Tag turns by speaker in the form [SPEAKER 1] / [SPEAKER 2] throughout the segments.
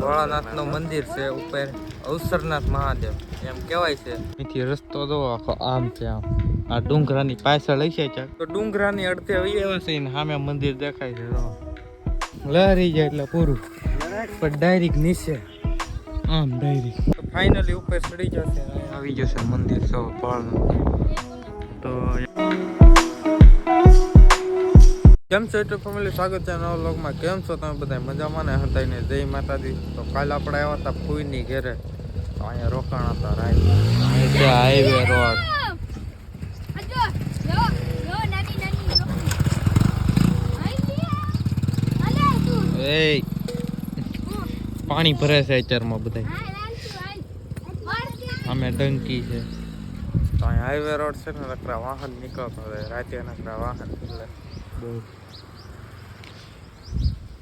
[SPEAKER 1] ભોળાનાથનું મંદિર છે ઉપર, અવસરનાથ મહાદેવ, એમ કહેવાય છે. અહીંથી રસ્તો જો આખો આમ છે આમ. આ ડુંગરાની પાછળ હશે છે તો ડુંગરાની અડધે આવી આવ્યા છે ને સામે મંદિર દેખાય છે, જો. લહેરી જાય એટલે પૂરું. પણ ડાયરેક્ટ નીચે. આમ ડાયરેક્ટ ફાઇનલી ઉપર ચડી જશે આવી જશે મંદિર સૌ પણ તો કેમ છો યુટ્યુબ ફેમિલી સ્વાગત છે નવા વ્લોગમાં કેમ છો તમે બધા મજામાં ને? હતા ને જય માતાજી. તો કાલે આપણે આવ્યા હતા ફૂઈની ઘેરે. તો અહીંયા રોકાણ હતા રાઈટ. હાઈવે રોડ એ પાણી ભરે છે અત્યારમાં બધા અમે ડંકી છે. તો અહીંયા હાઈવે રોડ છે ને નકરા વાહન નીકળતા હવે રાતે નકરા વાહન એટલે.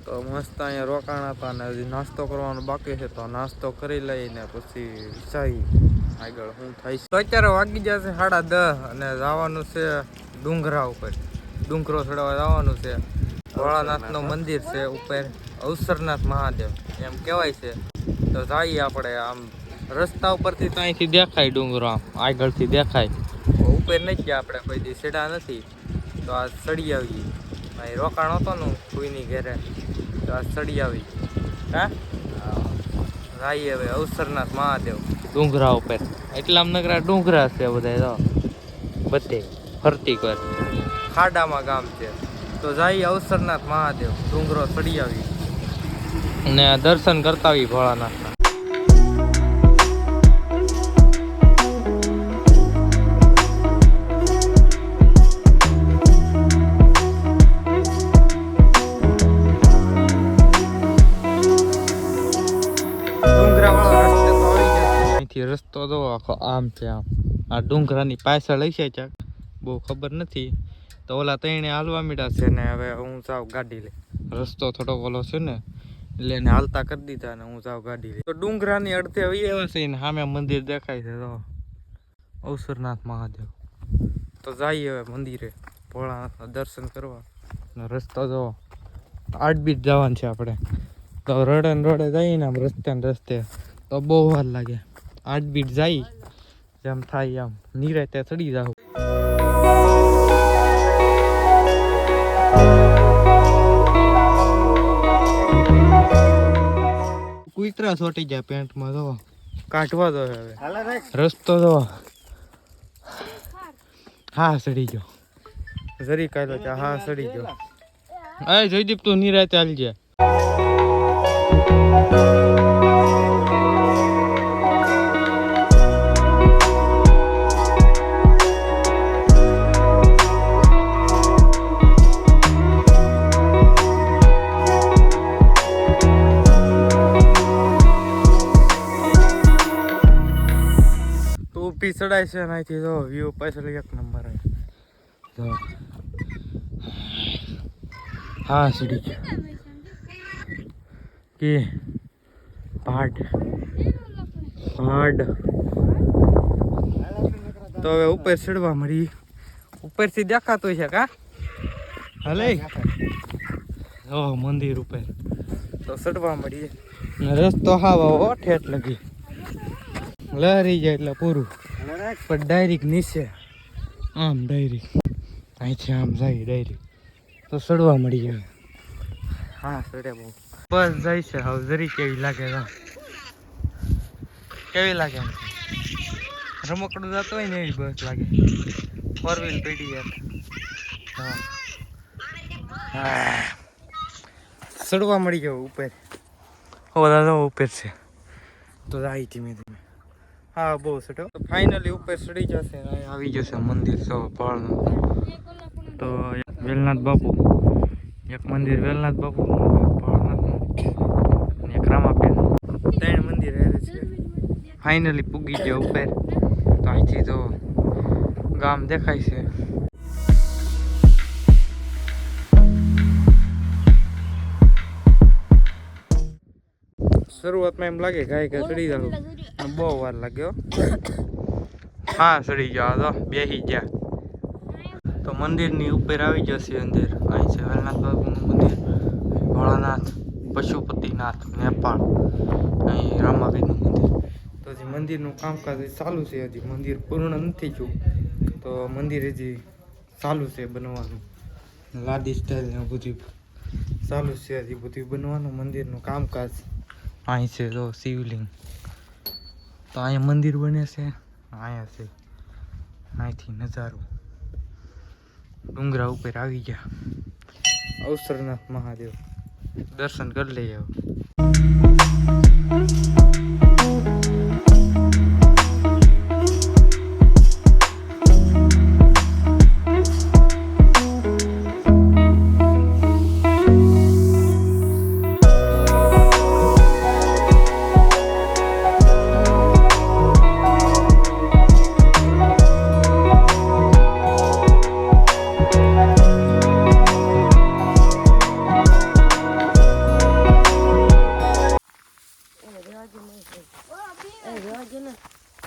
[SPEAKER 1] તો મસ્ત અહીંયા રોકાણ હતા ને હજી નાસ્તો કરવાનો બાકી છે તો નાસ્તો કરી લઈને પછી જઈ આગળ શું થાય તો અત્યારે વાગી જશે સાડા દસ અને જવાનું છે ડુંગરા ઉપર. ડુંગરો ચડવા જવાનું છે. ભોળાનાથનું મંદિર છે ઉપર. અવસરનાથ મહાદેવ, એમ કહેવાય છે. તો જઈએ આપણે આમ રસ્તા ઉપરથી તો અહીંથી દેખાય ડુંગરો આમ, આગળથી દેખાય. ઉપર નથી આપણે કોઈ દી સીડા નથી. તો આ ચડી આવી અહીં રોકાણ હતો ને કોઈની ઘેરે તો આ ચડી આવી હા? જઈએ હવે અવસરનાથ મહાદેવ. ડુંગરા ઉપર. એટલા નગરા ડુંગરા છે બધા તો બધે ફરતી કર ખાડામાં ગામ છે. તો જાય અવસરનાથ મહાદેવ. ડુંગરો ચડી આવી. અને દર્શન કરતા આવી ભોળાનાથના. રસ્તો જો આખો આમ છે આમ. આ ડુંગરાની પાછળ હશે ચાક બહુ ખબર નથી. તો ઓલા તઈને હાલવા મીડા છે ને હવે હું જાઉં ગાડી લઈ. રસ્તો થોડો ઓલો છે ને, એટલે એને હાલતા કરી દીધા ને હું જાઉં ગાડી લઈ. તો ડુંગરાની અડધે આવ્યા છે ને, સામે મંદિર દેખાય છે તો અવસરનાથ મહાદેવ. તો જઈએ હવે મંદિરે, ભોળાનાથના દર્શન કરવા. ને રસ્તો જો આઠ બીટ જવાનું છે આપણે. તો રડે ને રડે જઈએ ને આમ રસ્તે ને રસ્તે. તો બહુ વાર લાગે. આઠ બીટ જાય. જેમ થાય આમ ત્યાં ચડી જાવ. કુતરા સોટી જાય પેન્ટમાં જો કાઢવા દો હવે. રસ્તો તો હા સડી ગયો. જરી કાઢો છે હા સડી ગયો. અરે જયદીપ તું નિરાતે હાલી તો ઉપી ચડાય છે ને અહીંથી જો વ્યૂ પાછળ એક નંબર જો. હા, સીડી ગયો. કે? પાડ. પાડ. તો હવે ઉપર ચડવા મળી. ઉપરથી દેખાતું છે કા? હલે. ઓ મંદિર ઉપર. તો ચડવા મળીએ રસ્તો હાવ આવો, ઠેઠ લગી. લહેરી જાય એટલે પૂરું. પણ ડાયરેક નીચે. આમ ડાયરેક અહીંથી આમ જાય ડાયરેક તો સડવા મળી જાય હા, સડે બહુ. બસ જાય છે. હવે જરી કેવી લાગે કેવી લાગે રમકડું જતો હોય ને એવી બસ લાગે. ફોર વ્હીલ પડી યાર હા. ચડવા મળી ગયો ઉપર. હો, દાદા, ઉપર છે. તો જાય ધીમે ધીમે. હા, બહુ સટો ફાઇનલી ઉપર ચડી જશે આવી જશે મંદિર સૌ પાળનું. તો વેલનાથ બાપુ, એક મંદિર વેલનાથ બાપુ પાળનાથનું, એક રામાપેન મંદિર હારે છે. ફાઇનલી પૂગી ગયા ઉપર. તો અહીંથી તો ગામ દેખાય છે. શરૂઆતમાં એમ લાગે ગાય ગાય ચડી જાવ બહુ વાર લાગ્યો. હા ચડી ગયો. આ તો બેસી ગયા. તો મંદિરની ઉપર આવી જશે અંદર. અહીં છે હરનાથ બાપુનું મંદિર. ભોળાનાથ પશુપતિનાથ નેપાળ. અહીં રામાવીરનું મંદિર. તો હજી મંદિરનું કામકાજ ચાલુ છે. હજી મંદિર પૂર્ણ નથી થયું. તો મંદિર હજી ચાલુ છે બનવાનું. લાદી સ્ટાઇલ ને બધું ચાલુ છે હજી બધું બનવાનું મંદિરનું કામકાજ. અહીં છે તો શિવલિંગ. તો અહીંયા મંદિર બને છે. અહીંયા છે. અહીંથી નજારો. ડુંગરા ઉપર આવી ગયા. અવસરનાથ મહાદેવ. દર્શન કરી લઈએ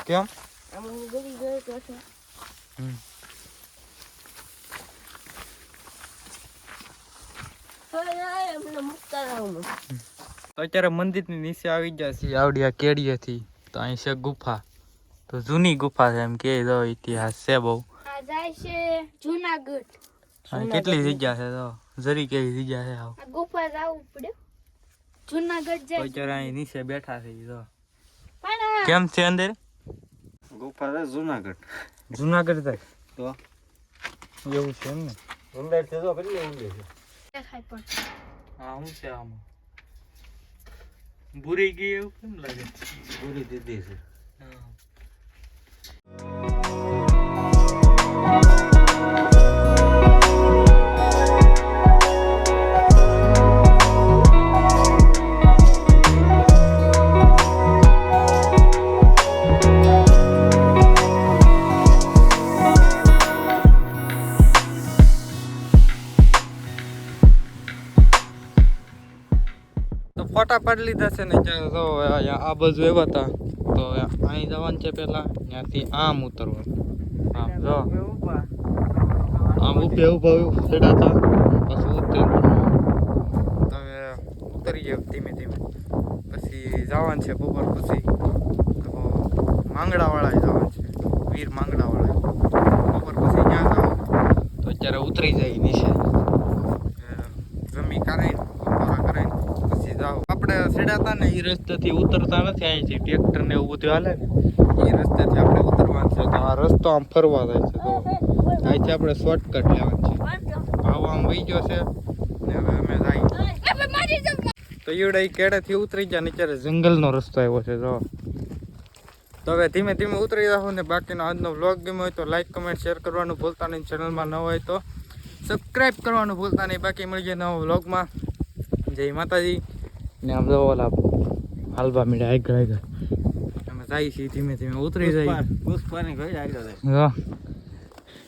[SPEAKER 1] કેમ? તો અત્યારે મંદિરની નીચે આવી ગયા છે આવડિયા આ કેડીએથી. તો અહીં છે ગુફા. તો જૂની ગુફા છે એમ કે તો ઇતિહાસ છે બહુ.
[SPEAKER 2] જાય છે જુનાગઢ.
[SPEAKER 1] અહીં કેટલી જગ્યા છે તો? જરી કેવી જગ્યા છે
[SPEAKER 2] ગુફા જવું પડે. જુનાગઢ
[SPEAKER 1] તો
[SPEAKER 2] જાય
[SPEAKER 1] અત્યારે અહીં નીચે બેઠા છે તો.
[SPEAKER 2] પણ
[SPEAKER 1] કેમ છે અંદર?
[SPEAKER 3] ગોપાલ જૂનાગઢ જુનાગઢ.
[SPEAKER 1] જુનાગઢ જાય
[SPEAKER 3] તો?
[SPEAKER 1] એવું છે એમ ને
[SPEAKER 3] ઊંડાઈ છે તો કેટલી ઊંડી છે.
[SPEAKER 2] દેખાય પણ.
[SPEAKER 1] હા શું છે આમાં? બુરી ગઈ એવું કેમ લાગે?
[SPEAKER 3] બુરી દીધી છે.
[SPEAKER 1] તો ફોટા પાડી લીધા છે ને તો આ બાજુ એવા હતા. તો અહીં જવાનું છે પેલા ત્યાંથી આમ ઉતરવાનું. આમ જો. આમ ઉભે ઊભા સેડા હતા. પછી ઉતરી તમે ઉતરી જાવ ધીમે ધીમે. પછી જવાનું છે બપોર પછી. તો માંગડાવાળા જવાનું છે. વીર માંગડાવાળા બપોર પછી ત્યાં જાવ તો અત્યારે ઉતરી જાય નીચે. જમી કરાય બપોરા કરાય પછી જાવ આપણે સીડા ને એ રસ્તેથી ઉતરતા નથી અહીંથી ટ્રેક્ટર ને એવું બધું હાલે ને એ રસ્તેથી આપણે ઉતરવાનું છે. તો આ રસ્તો આમ ફરવા જાય છે. તો અહીંથી આપણે શોર્ટકટ લેવાનું છે. ભાવ આમ વહી ગયો છે. ને હવે અમે જાય. તો ઈવડે એ કેળેથી ઉતરી ગયા ને અત્યારે જંગલનો રસ્તો આવ્યો છે, જો. તો હવે ધીમે ધીમે ઉતરી જાઓ ને બાકીનો આજનો વ્લોગ ગમ્યો હોય તો લાઈક કમેન્ટ શેર કરવાનું ભૂલતા નહીં. ચેનલમાં ન હોય તો સબસ્ક્રાઈબ કરવાનું ભૂલતા નહીં. બાકી મળીએ નવા વ્લોગમાં જય માતાજી. ને આમ જો ઓલા હાલવા મળ્યા આગળ આગળ અમે જાય છીએ ધીમે ધીમે ઉતરી જાય
[SPEAKER 3] પુષ્પાની કઈ આગળ
[SPEAKER 1] હા.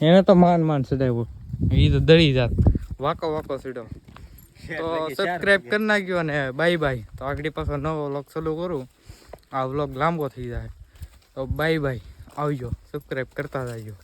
[SPEAKER 1] એને તો માન માન સડાવ્યો એ તો દળી જાત. વાકો વાકો સીડો તો સબસ્ક્રાઇબ કરી નાખ્યો અને બાય બાય તો આગળ પાછો નવો વ્લોગ ચાલુ કરું. આ વ્લોગ લાંબો થઈ જાય. તો બાય બાય આવજો. સબસ્ક્રાઇબ કરતા જજો.